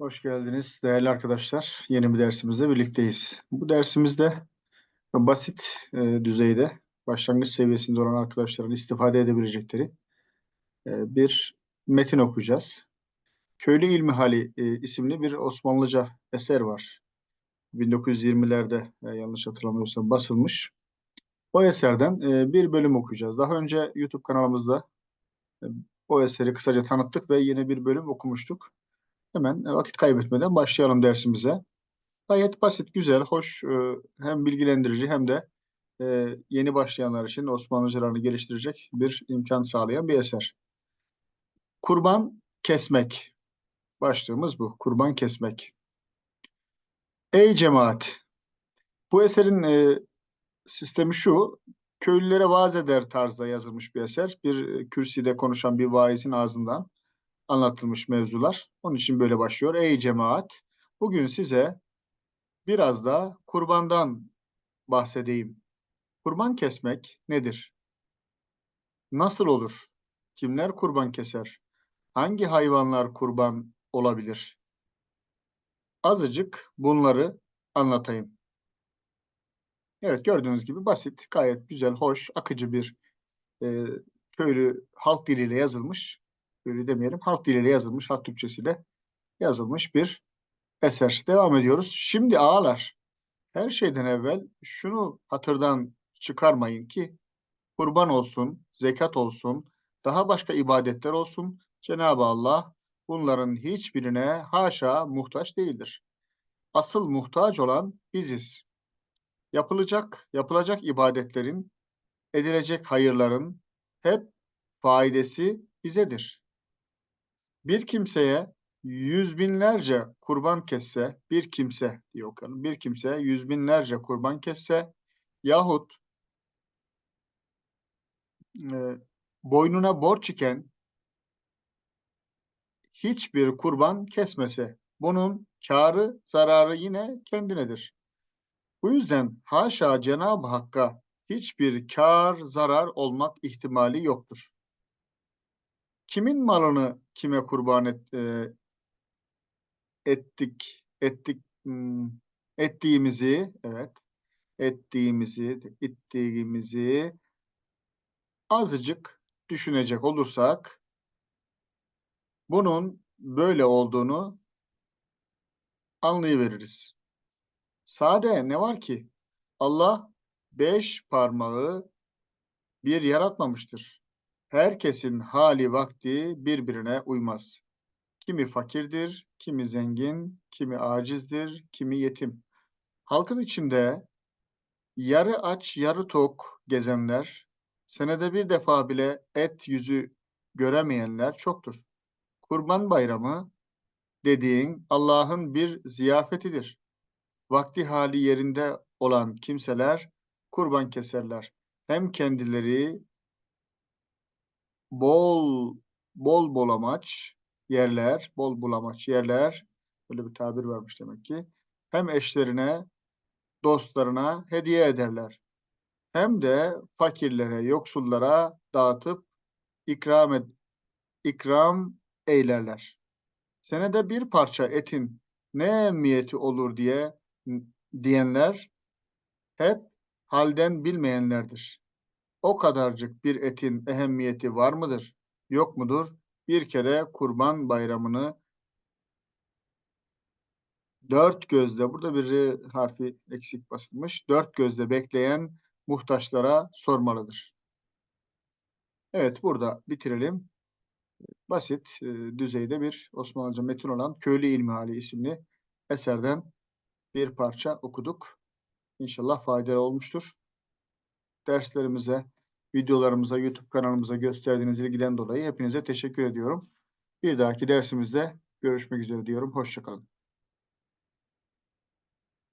Hoş geldiniz değerli arkadaşlar. Yeni bir dersimizde birlikteyiz. Bu dersimizde basit e, düzeyde başlangıç seviyesinde olan arkadaşların istifade edebilecekleri e, bir metin okuyacağız. Köylü İlmihali e, isimli bir Osmanlıca eser var. 1920'lerde e, yanlış hatırlamıyorsam basılmış. O eserden e, bir bölüm okuyacağız. Daha önce YouTube kanalımızda e, o eseri kısaca tanıttık ve yine bir bölüm okumuştuk. Hemen e, vakit kaybetmeden başlayalım dersimize. Gayet basit, güzel, hoş, e, hem bilgilendirici hem de e, yeni başlayanlar için Osmanlıcalarını geliştirecek bir imkan sağlayan bir eser. Kurban kesmek. Başlığımız bu. Kurban kesmek. Ey cemaat! Bu eserin sistemi şu. Köylülere vaaz eder tarzda yazılmış bir eser. Bir kürsüde konuşan bir vaizin ağzından anlatılmış mevzular. Onun için böyle başlıyor. Ey cemaat, bugün size biraz da kurbandan bahsedeyim. Kurban kesmek nedir? Nasıl olur? Kimler kurban keser? Hangi hayvanlar kurban olabilir? Azıcık bunları anlatayım. Evet gördüğünüz gibi basit, gayet güzel, hoş, akıcı bir e, köylü halk diliyle yazılmış böyle demeyelim, halk diliyle yazılmış, halk Türkçesiyle yazılmış bir eser. Devam ediyoruz. Şimdi ağalar, her şeyden evvel şunu hatırdan çıkarmayın ki kurban olsun, zekat olsun, daha başka ibadetler olsun. Cenab-ı Allah bunların hiçbirine haşa muhtaç değildir. Asıl muhtaç olan biziz. Yapılacak, yapılacak ibadetlerin, edilecek hayırların hep faidesi bizedir. Bir kimseye yüz binlerce kurban kesse, bir kimse diye okuyalım, bir kimse yüz binlerce kurban kesse yahut e, boynuna borç iken hiçbir kurban kesmese bunun karı zararı yine kendinedir. Bu yüzden haşa Cenab-ı Hakk'a hiçbir kar zarar olmak ihtimali yoktur kimin malını kime kurban et, e, ettik ettik hmm, ettiğimizi evet ettiğimizi ettiğimizi azıcık düşünecek olursak bunun böyle olduğunu anlayıveririz. Sade ne var ki? Allah beş parmağı bir yaratmamıştır herkesin hali vakti birbirine uymaz. Kimi fakirdir, kimi zengin, kimi acizdir, kimi yetim. Halkın içinde yarı aç, yarı tok gezenler, senede bir defa bile et yüzü göremeyenler çoktur. Kurban bayramı dediğin Allah'ın bir ziyafetidir. Vakti hali yerinde olan kimseler kurban keserler. Hem kendileri bol bol bulamaç yerler, bol bulamaç yerler, böyle bir tabir varmış demek ki. Hem eşlerine, dostlarına hediye ederler. Hem de fakirlere, yoksullara dağıtıp ikram ed ikram eylerler. Senede bir parça etin ne emniyeti olur diye diyenler hep halden bilmeyenlerdir o kadarcık bir etin ehemmiyeti var mıdır, yok mudur? Bir kere kurban bayramını dört gözle, burada bir harfi eksik basılmış, dört gözle bekleyen muhtaçlara sormalıdır. Evet, burada bitirelim. Basit e, düzeyde bir Osmanlıca metin olan Köylü İlmihali isimli eserden bir parça okuduk. İnşallah faydalı olmuştur derslerimize, videolarımıza, YouTube kanalımıza gösterdiğiniz ilgiden dolayı hepinize teşekkür ediyorum. Bir dahaki dersimizde görüşmek üzere diyorum. Hoşçakalın.